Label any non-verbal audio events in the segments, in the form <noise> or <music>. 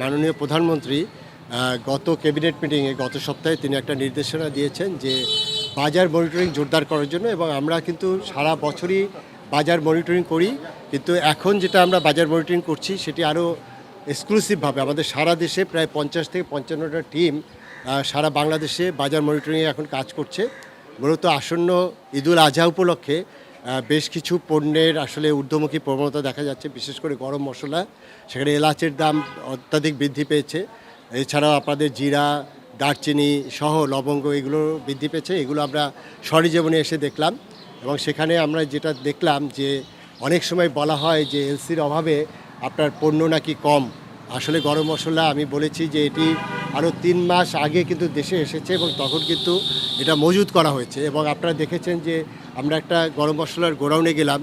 মাননীয় প্রধানমন্ত্রী গত ক্যাবিনেট মিটিংয়ে গত সপ্তাহে তিনি একটা নির্দেশনা দিয়েছেন যে বাজার মনিটরিং জোরদার করার জন্য এবং আমরা কিন্তু সারা বছরই বাজার মনিটরিং করি। কিন্তু এখন যেটা আমরা বাজার মনিটরিং করছি সেটি আরও এক্সক্লুসিভভাবে আমাদের সারা দেশে প্রায় পঞ্চাশ থেকে পঞ্চান্নটা টিম সারা বাংলাদেশে বাজার মনিটরিংয়ে এখন কাজ করছে। মূলত আসন্ন ঈদুল আজহা উপলক্ষে বেশ কিছু পণ্যের আসলে ঊর্ধ্বমুখী প্রবণতা দেখা যাচ্ছে, বিশেষ করে গরম মশলা। সেখানে এলাচের দাম অত্যাধিক বৃদ্ধি পেয়েছে। এছাড়াও আপনাদের জিরা, দারচিনি সহ লবঙ্গ এগুলো বৃদ্ধি পেয়েছে। এগুলো আমরা সরেজীবনে এসে দেখলাম এবং সেখানে আমরা যেটা দেখলাম যে অনেক সময় বলা হয় যে এলসির অভাবে আপনার পণ্য নাকি কম। আসলে গরম মশলা আমি বলেছি যে এটি আরও তিন মাস আগে কিন্তু দেশে এসেছে এবং তখন কিন্তু এটা মজুত করা হয়েছে। এবং আপনারা দেখেছেন যে আমরা একটা গরম মশলার গোডাউনে গেলাম,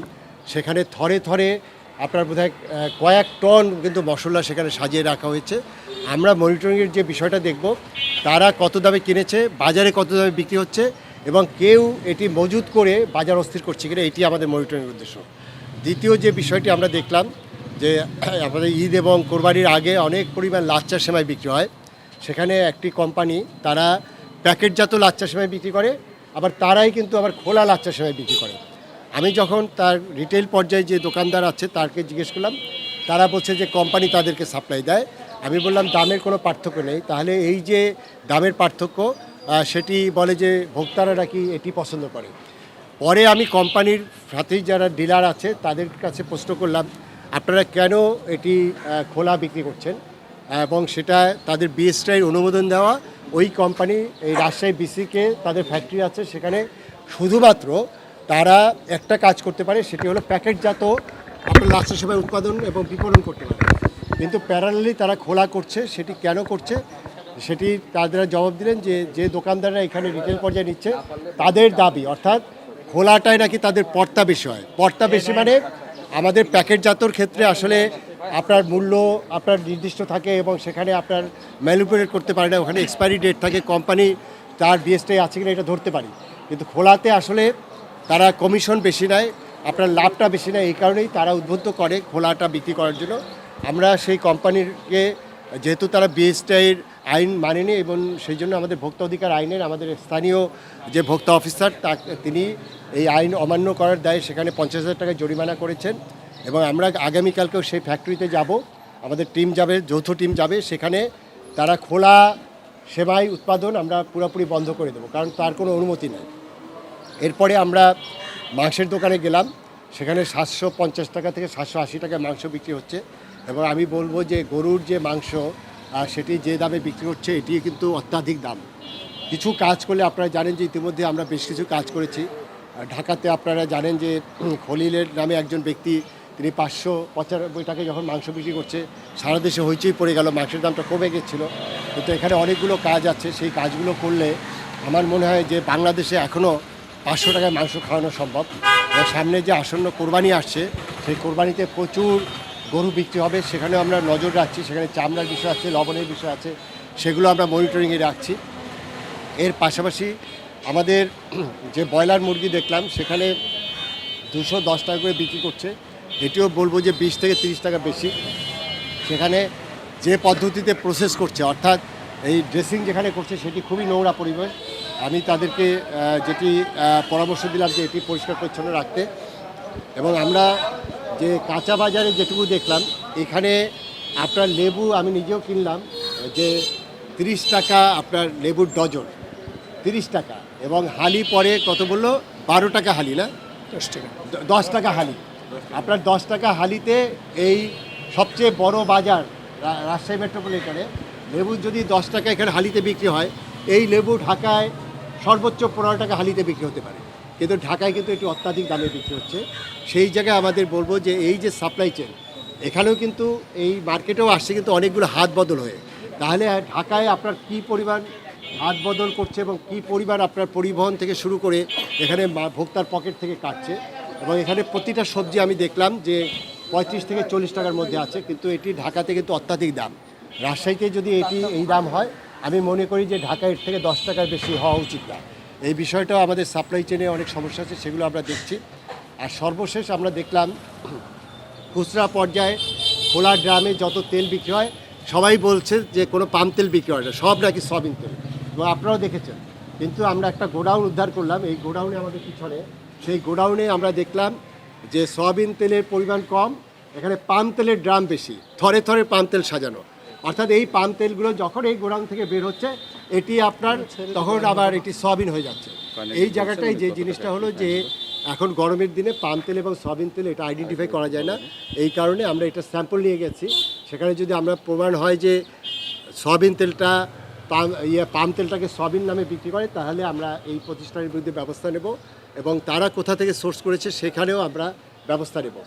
সেখানে থরে থরে আপনার বোধহয় কয়েক টন কিন্তু মশলা সেখানে সাজিয়ে রাখা হয়েছে। আমরা মনিটরিংয়ের যে বিষয়টা দেখব, তারা কত দামে কিনেছে, বাজারে কত দামে বিক্রি হচ্ছে এবং কেউ এটি মজুত করে বাজার অস্থির করছে কিনা, এটি আমাদের মনিটরিংয়ের উদ্দেশ্য। দ্বিতীয় যে বিষয়টি আমরা দেখলাম, যে <clears throat> আমাদের ঈদ এবং কোরবানির আগে অনেক পরিমাণ লাচ্চার সেমাই বিক্রি হয়। সেখানে একটি কোম্পানি, তারা প্যাকেটজাত লাচ্চা সেমাই বিক্রি করে আবার তারাই কিন্তু আবার খোলা লাচ্চা সেমাই বিক্রি করে। আমি যখন তার রিটেল পর্যায়ে যে দোকানদার আছে তাকে জিজ্ঞেস করলাম, তারা বলছে যে কোম্পানি তাদেরকে সাপ্লাই দেয়। আমি বললাম, দামের কোনো পার্থক্য নেই। তাহলে এই যে দামের পার্থক্য সেটি বলে যে ভোক্তারা নাকি এটি পছন্দ করে। পরে আমি কোম্পানির সাথেই যারা ডিলার আছে, তাদের কাছে প্রশ্ন করলাম, আপনারা কেন এটি খোলা বিক্রি করছেন? এবং সেটা তাদের বিএসটাইয়ের অনুমোদন দেওয়া। ওই কোম্পানি এই রাজশাহী বিসিকে তাদের ফ্যাক্টরি আছে। সেখানে শুধুমাত্র তারা একটা কাজ করতে পারে, সেটি হলো প্যাকেটজাত আপনার লাচ্ছা সেবাই উৎপাদন এবং বিপণন করতে পারে। কিন্তু প্যারালালি তারা খোলা করছে, সেটি কেন করছে? সেটি তাদের জবাব দিলেন যে যে দোকানদাররা এখানে রিটেল পর্যায়ে নিচ্ছে, তাদের দাবি, অর্থাৎ খোলাটাই নাকি তাদের পর্তা বেশি হয় পর্তা বেশি মানে আমাদের প্যাকেটজাতর ক্ষেত্রে আসলে আপনার মূল্য আপনার নির্দিষ্ট থাকে এবং সেখানে আপনার ম্যানিপুলেট করতে পারে না, ওখানে এক্সপায়ারি ডেট থাকে কোম্পানি তার বিএসটাই আছে কিনা এটা ধরতে পারি। কিন্তু খোলাতে আসলে তারা কমিশন বেশি নেয়, আপনার লাভটা বেশি নেয়, এই কারণেই তারা উদ্বুদ্ধ করে খোলাটা বিক্রি করার জন্য। আমরা সেই কোম্পানিকে যেহেতু তারা বিএসটাইয়ের আইন মানেনি এবং সেই জন্য আমাদের ভোক্তা অধিকার আইনের আমাদের স্থানীয় যে ভোক্তা অফিসার তা তিনি এই আইন অমান্য করার দায়ে সেখানে পঞ্চাশ হাজার টাকা জরিমানা করেছেন। এবং আমরা আগামীকালকেও সেই ফ্যাক্টরিতে যাব। আমাদের টিম যাবে, যৌথ টিম যাবে। সেখানে তারা খোলা সেবাই উৎপাদন আমরা পুরোপুরি বন্ধ করে দেবো, কারণ তার কোনো অনুমতি নেই। এরপরে আমরা মাংসের দোকানে গেলাম। সেখানে সাতশো পঞ্চাশ টাকা থেকে সাতশো আশি টাকায় মাংস বিক্রি হচ্ছে। এবং আমি বলব যে গরুর যে মাংস সেটি যে দামে বিক্রি হচ্ছে এটি কিন্তু অত্যাধিক দাম। কিছু কাজ করলে আপনারা জানেন যে ইতিমধ্যে আমরা বেশ কিছু কাজ করেছি। ঢাকাতে আপনারা জানেন যে খলিলের নামে একজন ব্যক্তি তিনি পাঁচশো পঁচানব্বই টাকায় যখন মাংস বিক্রি করছে, সারা দেশে হইচই পড়ে গেল, মাংসের দামটা কমে গেছিল। কিন্তু এখানে অনেকগুলো কাজ আছে, সেই কাজগুলো করলে আমার মনে হয় যে বাংলাদেশে এখনও পাঁচশো টাকায় মাংস খাওয়ানো সম্ভব। সামনে যে আসন্ন কোরবানি আসছে, সেই কোরবানিতে প্রচুর গরু বিক্রি হবে। সেখানে আমরা নজর রাখছি, সেখানে চামড়ার বিষয় আছে, লবণের বিষয় আছে, সেগুলো আমরা মনিটরিংয়ে রাখছি। এর পাশাপাশি আমাদের যে ব্রয়লার মুরগি দেখলাম, সেখানে দুশো দশ টাকা করে বিক্রি করছে। এটিও বলব যে বিশ থেকে তিরিশ টাকা বেশি। সেখানে যে পদ্ধতিতে প্রসেস করছে অর্থাৎ এই ড্রেসিং যেখানে করছে সেটি খুবই নোংরা পরিবেশ। আমি তাদেরকে যেটি পরামর্শ দিলাম যে এটি পরিষ্কার পরিচ্ছন্ন রাখতে। এবং আমরা যে কাঁচা বাজারে যেটুকু দেখলাম এখানে আপনার লেবু আমি নিজেও কিনলাম যে তিরিশ টাকা আপনার লেবুর ডজন তিরিশ টাকা। এবং হালি পরে কত বলল? বারো টাকা হালি না? দশ টাকা। দশ টাকা হালি। আপনার দশ টাকা হালিতে এই সবচেয়ে বড় বাজার রাজশাহী মেট্রোপলিটনে লেবু যদি দশ টাকা এখানে হালিতে বিক্রি হয়, এই লেবু ঢাকায় সর্বোচ্চ পনেরো টাকা হালিতে বিক্রি হতে পারে। কিন্তু ঢাকায় কিন্তু এটি অত্যাধিক দামে বিক্রি হচ্ছে। সেই জায়গায় আমাদের বলব যে এই যে সাপ্লাই চেন এখানেও কিন্তু এই মার্কেটেও আসছে কিন্তু অনেকগুলো হাত বদল হয়ে। তাহলে ঢাকায় আপনার কি পরিমাণ হাত বদল করছে এবং কি পরিমাণ আপনার পরিবহন থেকে শুরু করে এখানে ভোক্তার পকেট থেকে কাটছে এবং এখানে প্রতিটা সবজি আমি দেখলাম যে পঁয়ত্রিশ থেকে চল্লিশ টাকার মধ্যে আছে, কিন্তু এটি ঢাকাতে কিন্তু অত্যাধিক দাম। রাজশাহীতে যদি এটি এই দাম হয়, আমি মনে করি যে ঢাকা এর থেকে দশ টাকার বেশি হওয়া উচিত না। এই বিষয়টাও আমাদের সাপ্লাই চেনে অনেক সমস্যা আছে, সেগুলো আমরা দেখছি। আর সর্বশেষ আমরা দেখলাম, খুচরা পর্যায়ে খোলা ড্রামে যত তেল বিক্রি হয়, সবাই বলছে যে কোনো পাম তেল বিক্রি হয় না, সব নাকি সয়াবিন তেল। এবং আপনারাও দেখেছেন। কিন্তু আমরা একটা গোডাউন উদ্ধার করলাম, এই গোডাউনে আমাদের পিছনে সেই গোডাউনে আমরা দেখলাম যে সয়াবিন তেলের পরিমাণ কম এখানে পাম তেলের ড্রাম বেশি থরে থরে পাম তেল সাজানো। অর্থাৎ এই পাম তেলগুলো যখন এই গোডাউন থেকে বের হচ্ছে এটি আপনার তখন আবার এটি সয়াবিন হয়ে যাচ্ছে। এই জায়গাটায় যে জিনিসটা হলো যে এখন গরমের দিনে পাম তেল এবং সয়াবিন তেল এটা আইডেন্টিফাই করা যায় না। এই কারণে আমরা এটা স্যাম্পল নিয়ে গেছি। সেখানে যদি আমরা প্রমাণ হয় যে সয়াবিন তেলটা পাম ইয়ে পাম তেলটাকে সয়াবিন নামে বিক্রি করে তাহলে আমরা এই প্রতিষ্ঠানের বিরুদ্ধে ব্যবস্থা নেব। এবং তারা কোথা থেকে সোর্স করেছে সেখানেও আমরা ব্যবস্থা নেব।